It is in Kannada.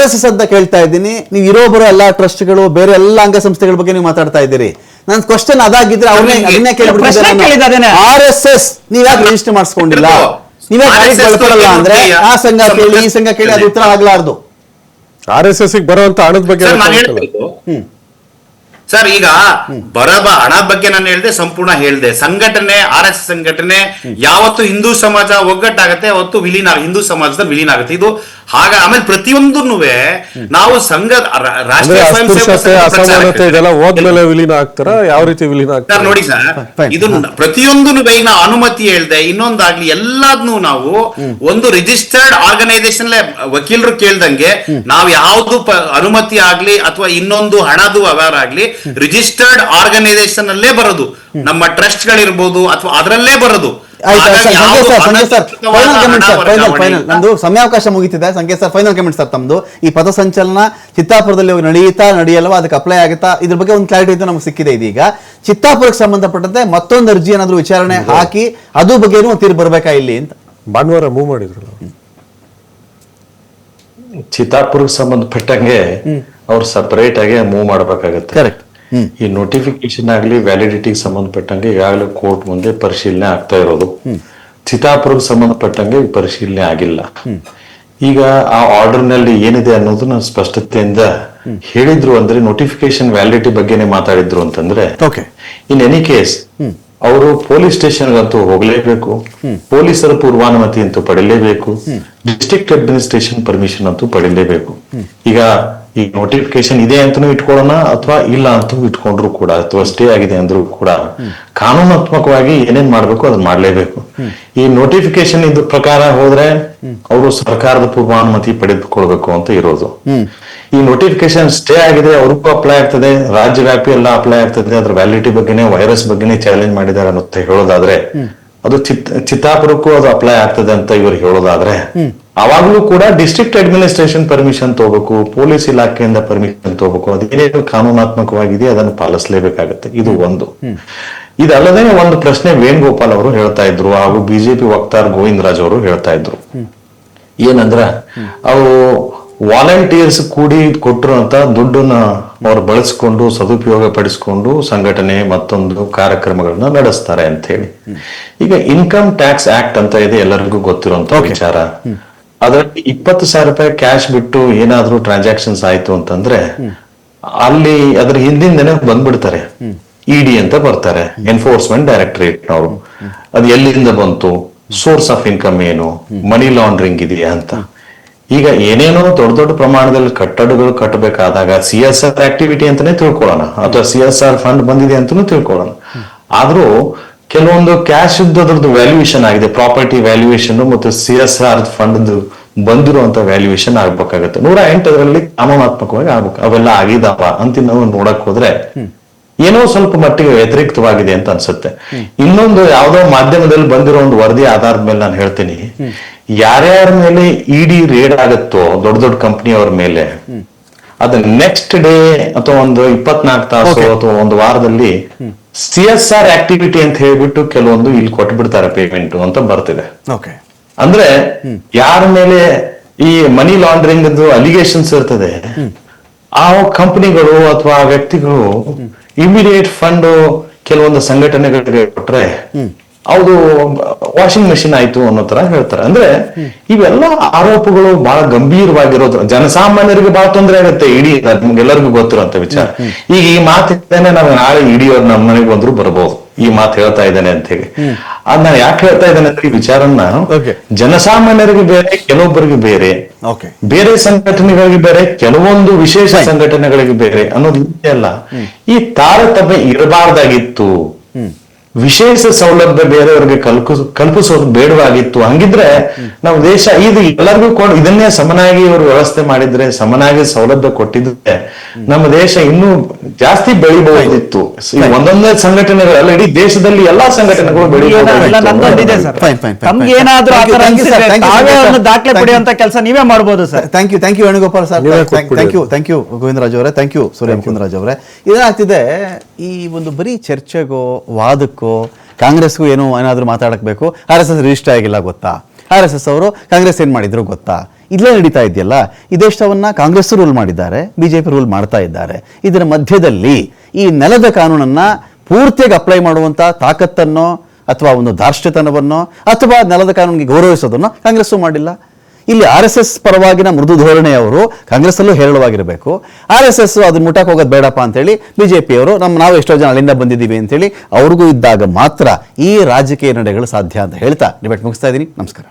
ಆರ್ ಎಸ್ ಎಸ್ ಅಂತ ಕೇಳ್ತಾ ಇದ್ದೀನಿ. ನೀವು ಇರೋ ಬರೋ ಎಲ್ಲಾ ಟ್ರಸ್ಟ್ಗಳು ಬೇರೆ ಎಲ್ಲ ಅಂಗಸಂಸ್ಥೆಗಳ ಬಗ್ಗೆ ನೀವು ಮಾತಾಡ್ತಾ ಇದ್ದೀರಿ. ನನ್ನ ಕ್ವಶನ್ ಅದಾಗಿದ್ರೆ ಅವ್ರನ್ನೇ ಅದನ್ನೇ. ಕೇಳ್ಬಿಟ್ಟಿದ್ದಾರೆ ಆರ್ ಎಸ್ ಎಸ್ ನೀವ್ ಯಾಕೆ ರಿಜಿಸ್ಟರ್ ಮಾಡಿಸ್ಕೊಂಡಿಲ್ಲ? ನೀವೇ ಗಾಡಿ RSS ಕಳ್ಕೊಳ್ಳಲ್ಲ ಅಂದ್ರೆ ಆ ಸಂಘ ಕೇಳಿ ಈ ಸಂಘ ಕೇಳಿ ಅದು ಉತ್ತರ ಆಗ್ಲಾರ್ದು. ಆರ್ ಎಸ್ ಎಸ್ ಬರುವಂತ ಹಣದ ಬಗ್ಗೆ ಸರ್ ಈಗ ಬರಬ ಹಣ ಬಗ್ಗೆ ನಾನು ಹೇಳಿದೆ ಸಂಪೂರ್ಣ ಹೇಳಿದೆ. ಸಂಘಟನೆ ಆರ್ ಎಸ್ ಸಂಘಟನೆ ಯಾವತ್ತು ಹಿಂದೂ ಸಮಾಜ ಒಗ್ಗಟ್ಟಾಗತ್ತೆ ಅವತ್ತು ವಿಲೀನ ಹಿಂದೂ ಸಮಾಜದ ವಿಲೀನ ಆಗುತ್ತೆ. ಇದು ಹಾಗ ಆಮೇಲೆ ಪ್ರತಿಯೊಂದನ್ನು ನಾವು ಸಂಘ ರಾಷ್ಟ್ರೀಯ ಅಸಮಾನತೆ ಇದೆಲ್ಲ ಹೋದ್ಮೇಲೆ ವಿಲೀನ ಆಗ್ತಾರ? ಯಾವ ರೀತಿ ವಿಲೀನ ಸರ್ ಆಗ್ತಾರೆ ನೋಡಿ ಸರ್ Fine. ಇದು ಪ್ರತಿಯೊಂದು ನಾವು ಅನುಮತಿ ಹೇಳ್ದೆ ಇನ್ನೊಂದಾಗ್ಲಿ ಎಲ್ಲಾದ್ನು ನಾವು ಒಂದು ರಿಜಿಸ್ಟರ್ಡ್ ಆರ್ಗನೈಸೇಷನ್ ವಕೀಲರು ಕೇಳ್ದಂಗೆ ನಾವು ಯಾವ್ದು ಅನುಮತಿ ಆಗ್ಲಿ ಅಥವಾ ಇನ್ನೊಂದು ಹಣದು ವ್ಯವಹಾರ ಆಗ್ಲಿ ರಿಜಿಸ್ಟರ್ಡ್ ಆರ್ಗನೈಸೇಷನ್ ಅಲ್ಲೇ ಬರೋದು. ನಮ್ಮ ಟ್ರಸ್ಟ್ ಗಳಿರ್ಬೋದು ಅಥವಾ ಅದರಲ್ಲೇ ಬರೋದು. ಆಯ್ತು ಹಾಗಾಗಿ sir Sanjay sir final comment sir final final ಇಲ್ಲ. ನಮ್ದು ಸಮಯಾವಕಾಶ ಮುಗಿತಿದೆ Sanket sir final comment sir ತಮ್ದು. ಈ ಪಥಸಂಚಲನ ಚಿತ್ತಾಪುರದಲ್ಲಿ ನಡೆಯುತ್ತಾ ನಡೆಯಲ್ವಾ ಅದಕ್ಕೆ ಅಪ್ಲೈ ಆಗುತ್ತಾ ಇದ್ರ ಬಗ್ಗೆ ಒಂದು ಕ್ಲಾರಿಟಿ ಅಂತ ನಮ್ಗೆ ಸಿಕ್ಕಿದೆ ಇದೀಗ. ಚಿತ್ತಾಪುರಕ್ಕೆ ಸಂಬಂಧಪಟ್ಟಂತೆ ಮತ್ತೊಂದು ಅರ್ಜಿ ಏನಾದ್ರೂ ವಿಚಾರಣೆ ಹಾಕಿ ಅದು ಬಗ್ಗೆನೂ ಒಂದು ತೀರ್ಪು ಬರ್ಬೇಕಾ ಇಲ್ಲಿ ಅಂತ? ಭಾನುವಾರ ಮೂವ್ ಮಾಡಿದ್ರು ಚಿತ್ತಾಪುರಕ್ಕೆ ಸಂಬಂಧಪಟ್ಟಂಗೆ ಅವ್ರು ಸಪರೇಟ್ ಆಗಿ ಮೂವ್ ಮಾಡಬೇಕಾಗತ್ತೆ. ಕರೆಕ್ಟ್ ಈ ನೋಟಿಫಿಕೇಶನ್ ಆಗಲಿ ವ್ಯಾಲಿಡಿಟಿಗೆ ಸಂಬಂಧಪಟ್ಟಂಗೆ ಈಗಾಗಲೇ ಕೋರ್ಟ್ ಮುಂದೆ ಪರಿಶೀಲನೆ ಆಗ್ತಾ ಇರೋದು. ಚಿತಾಪುರಕ್ಕೆ ಸಂಬಂಧಪಟ್ಟಂಗೆ ಪರಿಶೀಲನೆ ಆಗಿಲ್ಲ. ಈಗ ಆ ಆರ್ಡರ್ನಲ್ಲಿ ಏನಿದೆ ಅನ್ನೋದನ್ನ ಸ್ಪಷ್ಟತೆಯಿಂದ ಹೇಳಿದ್ರು ಅಂದ್ರೆ ನೋಟಿಫಿಕೇಶನ್ ವ್ಯಾಲಿಡಿಟಿ ಬಗ್ಗೆನೆ ಮಾತಾಡಿದ್ರು ಅಂತಂದ್ರೆ ಓಕೆ ಇನ್ ಎನಿ ಕೇಸ್ ಅವರು ಪೊಲೀಸ್ ಸ್ಟೇಷನ್ ಅಂತೂ ಹೋಗಲೇಬೇಕು. ಪೊಲೀಸರ ಪೂರ್ವಾನುಮತಿ ಅಂತೂ ಪಡಿಲೇಬೇಕು. ಡಿಸ್ಟ್ರಿಕ್ಟ್ ಅಡ್ಮಿನಿಸ್ಟ್ರೇಷನ್ ಪರ್ಮಿಷನ್ ಅಂತೂ ಪಡಿಲೇಬೇಕು. ಈಗ ಈ ನೋಟಿಫಿಕೇಶನ್ ಇದೆ ಅಂತಾನೂ ಇಟ್ಕೊಳ್ಳೋಣ ಅಥವಾ ಇಲ್ಲ ಅಂತ ಇಟ್ಕೊಂಡ್ರು ಕೂಡ ಅಥವಾ ಸ್ಟೇ ಆಗಿದೆ ಅಂದ್ರೂ ಕೂಡ ಕಾನೂನಾತ್ಮಕವಾಗಿ ಏನೇನ್ ಮಾಡ್ಬೇಕು ಅದನ್ನ ಮಾಡ್ಲೇಬೇಕು. ಈ ನೋಟಿಫಿಕೇಶನ್ ಇದ್ರ ಪ್ರಕಾರ ಹೋದ್ರೆ ಅವರು ಸರ್ಕಾರದ ಪೂರ್ವಾನುಮತಿ ಪಡೆದುಕೊಳ್ಬೇಕು ಅಂತ ಇರೋದು. ಈ ನೋಟಿಫಿಕೇಶನ್ ಸ್ಟೇ ಆಗಿದೆ, ಅವ್ರಿಗೂ ಅಪ್ಲೈ ಆಗ್ತದೆ ರಾಜ್ಯ ವ್ಯಾಪಿ ಎಲ್ಲ ಅಪ್ಲೈ ಆಗ್ತದೆ, ಅದ್ರ ವ್ಯಾಲಿಡಿಟಿ ಬಗ್ಗೆನೇ ವೈರಸ್ ಬಗ್ಗೆನೇ ಚಾಲೆಂಜ್ ಮಾಡಿದ್ದಾರೆ ಅನ್ನೋದು ಹೇಳೋದಾದ್ರೆ ಅದು ಚಿತ್ ಚಿತ್ತಾಪುರಕ್ಕೂ ಅದು ಅಪ್ಲೈ ಆಗ್ತದೆ ಅಂತ ಇವರು ಹೇಳೋದಾದ್ರೆ ಅವಾಗ್ಲೂ ಕೂಡ ಡಿಸ್ಟ್ರಿಕ್ಟ್ ಅಡ್ಮಿನಿಸ್ಟ್ರೇಷನ್ ಪರ್ಮಿಷನ್ ತಗೋಬೇಕು ಪೊಲೀಸ್ ಇಲಾಖೆಯಿಂದ ಪರ್ಮಿಷನ್ ತಗೋಬೇಕು ಅದೇನೇನು ಕಾನೂನಾತ್ಮಕವಾಗಿದೆ ಅದನ್ನು ಪಾಲಿಸಲೇಬೇಕಾಗುತ್ತೆ. ಇದು ಒಂದು. ಇದಲ್ಲದೆ ಒಂದು ಪ್ರಶ್ನೆ ವೇಣುಗೋಪಾಲ್ ಅವರು ಹೇಳ್ತಾ ಇದ್ರು ಹಾಗೂ ಬಿಜೆಪಿ ವಕ್ತಾರ್ ಗೋವಿಂದ ರಾಜ್ ಅವರು ಹೇಳ್ತಾ ಇದ್ರು. ಏನಂದ್ರ ಅವರು ವಾಲಂಟಿಯರ್ಸ್ ಕೂಡಿ ಕೊಟ್ಟಿರುವಂತ ದುಡ್ಡನ್ನ ಅವ್ರು ಬಳಸ್ಕೊಂಡು ಸದುಪಯೋಗ ಪಡಿಸಿಕೊಂಡು ಸಂಘಟನೆ ಮತ್ತೊಂದು ಕಾರ್ಯಕ್ರಮಗಳನ್ನ ನಡೆಸ್ತಾರೆ ಅಂತ ಹೇಳಿ. ಈಗ ಇನ್ಕಮ್ ಟ್ಯಾಕ್ಸ್ ಆಕ್ಟ್ ಅಂತ ಇದೆ ಎಲ್ಲರಿಗೂ ಗೊತ್ತಿರುವಂತ ವಿಚಾರ. ಅದರಲ್ಲಿ ಇಪ್ಪತ್ತು ಸಾವಿರ ರೂಪಾಯಿ ಕ್ಯಾಶ್ ಬಿಟ್ಟು ಏನಾದ್ರೂ ಟ್ರಾನ್ಸಾಕ್ಷನ್ಸ್ ಆಯ್ತು ಅಂತಂದ್ರೆ ಅಲ್ಲಿ ಅದ್ರ ಹಿಂದಿಂದನೇ ಬಂದ್ಬಿಡ್ತಾರೆ. ಇಡಿ ಅಂತ ಬರ್ತಾರೆ ಎನ್ಫೋರ್ಸ್ಮೆಂಟ್ ಡೈರೆಕ್ಟರೇಟ್ ಅವರು ಅದು ಎಲ್ಲಿಂದ ಬಂತು ಸೋರ್ಸ್ ಆಫ್ ಇನ್ಕಮ್ ಏನು ಮನಿ ಲಾಂಡ್ರಿಂಗ್ ಇದೆಯಾ ಅಂತ. ಈಗ ಏನೇನೋ ದೊಡ್ಡ ದೊಡ್ಡ ಪ್ರಮಾಣದಲ್ಲಿ ಕಟ್ಟಡಗಳು ಕಟ್ಟಬೇಕಾದಾಗ ಸಿ ಎಸ್ ಆರ್ ಆಕ್ಟಿವಿಟಿ ಅಂತಾನೆ ತಿಳ್ಕೊಳ್ಳೋಣ, ಅಥವಾ ಸಿ ಎಸ್ ಆರ್ ಫಂಡ್ ಬಂದಿದೆ ಅಂತಾನೂ ತಿಳ್ಕೊಳ್ಳೋಣ. ಆದ್ರೂ ಕೆಲವೊಂದು ಕ್ಯಾಶ್ ಅದ್ರದ್ದು ವ್ಯಾಲ್ಯೂಯೇಷನ್ ಆಗಿದೆ ಪ್ರಾಪರ್ಟಿ ವ್ಯಾಲ್ಯೂಯೇಷನ್ ಮತ್ತು ಸಿ ಎಸ್ ಆರ್ ಫಂಡ್ ಬಂದಿರುವಂತ ವ್ಯಾಲ್ಯೂಯೇಷನ್ ಆಗ್ಬೇಕಾಗತ್ತೆ. ನೂರ ಎಂಟರಲ್ಲಿ ಅನುಮಾತ್ಮಕವಾಗಿ ಆಗ್ಬೇಕು. ಅವೆಲ್ಲ ಆಗಿದಾವ ಅಂತ ನಾವು ನೋಡಕ್ ಹೋದ್ರೆ ಏನೋ ಸ್ವಲ್ಪ ಮಟ್ಟಿಗೆ ವ್ಯತಿರಿಕ್ತವಾಗಿದೆ ಅಂತ ಅನ್ಸುತ್ತೆ. ಇನ್ನೊಂದು ಯಾವ್ದೋ ಮಾಧ್ಯಮದಲ್ಲಿ ಬಂದಿರೋ ಒಂದು ವರದಿ ಆಧಾರದ ಮೇಲೆ ನಾನು ಹೇಳ್ತೀನಿ. ಯಾರ್ಯಾರ ಮೇಲೆ ಇಡಿ ರೇಡ್ ಆಗುತ್ತೋ, ದೊಡ್ಡ ದೊಡ್ಡ ಕಂಪನಿಯವ್ರ ಮೇಲೆ ಅದ ನೆಕ್ಸ್ಟ್ ಡೇ ಅಥವಾ ಒಂದು ಇಪ್ಪತ್ನಾಲ್ಕು ತಾಸು ಅಥವಾ ಒಂದು ವಾರದಲ್ಲಿ ಸಿ ಎಸ್ ಆರ್ ಆಕ್ಟಿವಿಟಿ ಅಂತ ಹೇಳ್ಬಿಟ್ಟು ಕೆಲವೊಂದು ಇಲ್ಲಿ ಕೊಟ್ಬಿಡ್ತಾರೆ ಪೇಮೆಂಟ್ ಅಂತ ಬರ್ತಿದೆ. ಓಕೆ ಅಂದ್ರೆ ಯಾರ ಮೇಲೆ ಈ ಮನಿ ಲಾಂಡ್ರಿಂಗ್ ಅಲಿಗೇಷನ್ಸ್ ಇರ್ತದೆ ಆ ಕಂಪನಿಗಳು ಅಥವಾ ಆ ವ್ಯಕ್ತಿಗಳು ಇಮಿಡಿಯೇಟ್ ಫಂಡ್ ಕೆಲವೊಂದು ಸಂಘಟನೆಗಳಿಗೆ ಕೊಟ್ರೆ ಅದು ವಾಷಿಂಗ್ ಮೆಷಿನ್ ಆಯ್ತು ಅನ್ನೋ ತರ ಹೇಳ್ತಾರೆ. ಅಂದ್ರೆ ಇವೆಲ್ಲ ಆರೋಪಗಳು ಬಹಳ ಗಂಭೀರವಾಗಿರೋದ್ರ ಜನಸಾಮಾನ್ಯರಿಗೆ ಬಹಳ ತೊಂದರೆ ಆಗುತ್ತೆ. ಇಡೀ ನಿಮ್ಗೆಲ್ಲರಿಗೂ ಗೊತ್ತಿರುವಂತ ವಿಚಾರ. ಈಗ ಈ ಮಾತಿದ್ದೇನೆ ನಾವು ನಾಳೆ ಇಡಿಯವ್ರು ನಮ್ಮ ಮನೆಗೆ ಬಂದ್ರು ಬರಬಹುದು ಈ ಮಾತು ಹೇಳ್ತಾ ಇದ್ದೇನೆ ಅಂತ ಹೇಳಿ. ಅದ್ ನಾನು ಯಾಕೆ ಹೇಳ್ತಾ ಇದ್ದೇನೆ ಅಂದ್ರೆ ಈ ವಿಚಾರನ್ನ. ಜನಸಾಮಾನ್ಯರಿಗೆ ಬೇರೆ ಕೆಲವೊಬ್ಬರಿಗೆ ಬೇರೆ. ಬೇರೆ ಸಂಘಟನೆಗಳಿಗೆ ಬೇರೆ ಕೆಲವೊಂದು ವಿಶೇಷ ಸಂಘಟನೆಗಳಿಗೆ ಬೇರೆ ಅನ್ನೋದು ಅಲ್ಲ. ಈ ತಾರತಮ್ಯ ಇರಬಾರ್ದಾಗಿತ್ತು. ವಿಶೇಷ ಸೌಲಭ್ಯ ಬೇರೆಯವರಿಗೆ ಕಲ್ಪಿಸ್ ಕಲ್ಪಿಸೋದು ಬೇಡವಾಗಿತ್ತು. ಹಂಗಿದ್ರೆ ನಾವು ದೇಶ ಇದು ಎಲ್ಲರಿಗೂ ಕೊಡ್ ಇದನ್ನೇ ಸಮನಾಗಿ ಇವರು ವ್ಯವಸ್ಥೆ ಮಾಡಿದ್ರೆ ಸಮನಾಗಿ ಸೌಲಭ್ಯ ಕೊಟ್ಟಿದ್ರೆ ನಮ್ಮ ದೇಶ ಇನ್ನೂ ಜಾಸ್ತಿ ಬೆಳಿಬಹುದಿತ್ತು. ಒಂದೊಂದೇ ಸಂಘಟನೆಗಳಲ್ಲ ಇಡೀ ದೇಶದಲ್ಲಿ ಎಲ್ಲಾ ಸಂಘಟನೆಗಳು ದಾಖಲೆ ಪಡೆಯುವಂತ ಕೆಲಸ ನೀವೇ ಮಾಡಬಹುದು sir thank you thank you Venugopal sir thank you thank you Govindaraj ಅವರೇ. ಥ್ಯಾಂಕ್ ಯು ಸೂರ್ಯ ಮುಕುಂದರಾಜ್ ಅವರೇ. ಇದೇನಾಗ್ತಿದೆ ಈ ಒಂದು ಬರೀ ಚರ್ಚೆಗೋ, ವಾದಕ್ಕೋ, ಕಾಂಗ್ರೆಸ್ಗೂ ಏನೋ ಏನಾದರೂ ಮಾತಾಡಬೇಕು ಆರ್ ಎಸ್ ಎಸ್ ರಿಜಿಸ್ಟರ್ ಆಗಿಲ್ಲ ಗೊತ್ತಾ? ಆರ್ ಎಸ್ ಎಸ್ ಅವರು ಕಾಂಗ್ರೆಸ್ ಏನು ಮಾಡಿದ್ರು ಗೊತ್ತಾ? ಇಲ್ಲೇ ನಡೀತಾ ಇದೆಯಲ್ಲ? ಈ ದೇಶವನ್ನು ಕಾಂಗ್ರೆಸ್ ರೂಲ್ ಮಾಡಿದ್ದಾರೆ ಬಿ ಜೆ ಪಿ ರೂಲ್ ಮಾಡ್ತಾ ಇದ್ದಾರೆ. ಇದರ ಮಧ್ಯದಲ್ಲಿ ಈ ನೆಲದ ಕಾನೂನನ್ನ ಪೂರ್ತಿಯಾಗಿ ಅಪ್ಲೈ ಮಾಡುವಂಥ ತಾಕತ್ತನ್ನು, ಅಥವಾ ಒಂದು ಧಾರ್ಷ್ಟ್ಯತನವನ್ನು, ಅಥವಾ ನೆಲದ ಕಾನೂನಿಗೆ ಗೌರವಿಸೋದನ್ನು ಕಾಂಗ್ರೆಸ್ಸು ಮಾಡಿಲ್ಲ? ಇಲ್ಲಿ ಆರ್ ಎಸ್ ಎಸ್ ಪರವಾಗಿನ ಮೃದು ಧೋರಣೆಯವರು ಕಾಂಗ್ರೆಸ್ ಅಲ್ಲೂ ಹೇರಳವಾಗಿರಬೇಕು. ಆರ್ ಎಸ್ ಎಸ್ ಅದನ್ನ ಮುಟ್ಟಕ್ಕೆ ಹೋಗೋದು ಬೇಡಪ್ಪ ಅಂತೇಳಿ ಬಿಜೆಪಿಯವರು ನಮ್ಮ ನಾವು ಎಷ್ಟೋ ಜನ ಅಲ್ಲಿಂದ ಬಂದಿದ್ದೀವಿ ಅಂತೇಳಿ ಅವ್ರಿಗೂ ಇದ್ದಾಗ ಮಾತ್ರ ಈ ರಾಜಕೀಯ ನಡೆಗಳು ಸಾಧ್ಯ ಅಂತ ಹೇಳ್ತಾ, ಡಿಬೇಟ್ ಮುಗಿಸ್ತಾ ಇದ್ದೀನಿ. ನಮಸ್ಕಾರ.